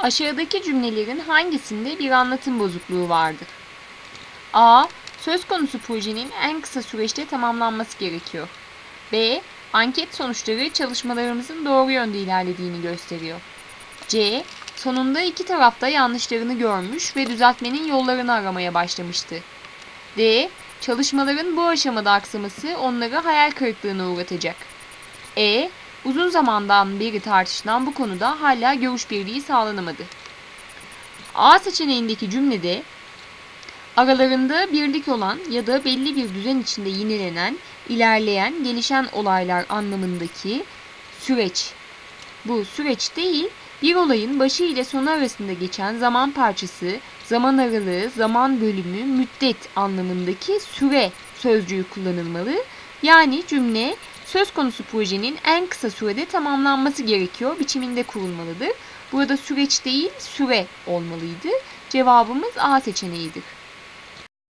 Aşağıdaki cümlelerin hangisinde bir anlatım bozukluğu vardır? A. Söz konusu projenin en kısa süreçte tamamlanması gerekiyor. B. Anket sonuçları çalışmalarımızın doğru yönde ilerlediğini gösteriyor. C. Sonunda iki tarafta yanlışlarını görmüş ve düzeltmenin yollarını aramaya başlamıştı. D. Çalışmaların bu aşamada aksaması onları hayal kırıklığına uğratacak. E. Uzun zamandan beri tartışılan bu konuda hala görüş birliği sağlanamadı. A seçeneğindeki cümlede aralarında birlik olan ya da belli bir düzen içinde yinelenen, ilerleyen, gelişen olaylar anlamındaki süreç. Bu süreç değil, bir olayın başı ile sonu arasında geçen zaman parçası, zaman aralığı, zaman bölümü, müddet anlamındaki süre sözcüğü kullanılmalı. Yani cümle söz konusu projenin en kısa sürede tamamlanması gerekiyor biçiminde kurulmalıdır. Burada süreç değil süre olmalıydı. Cevabımız A seçeneğidir.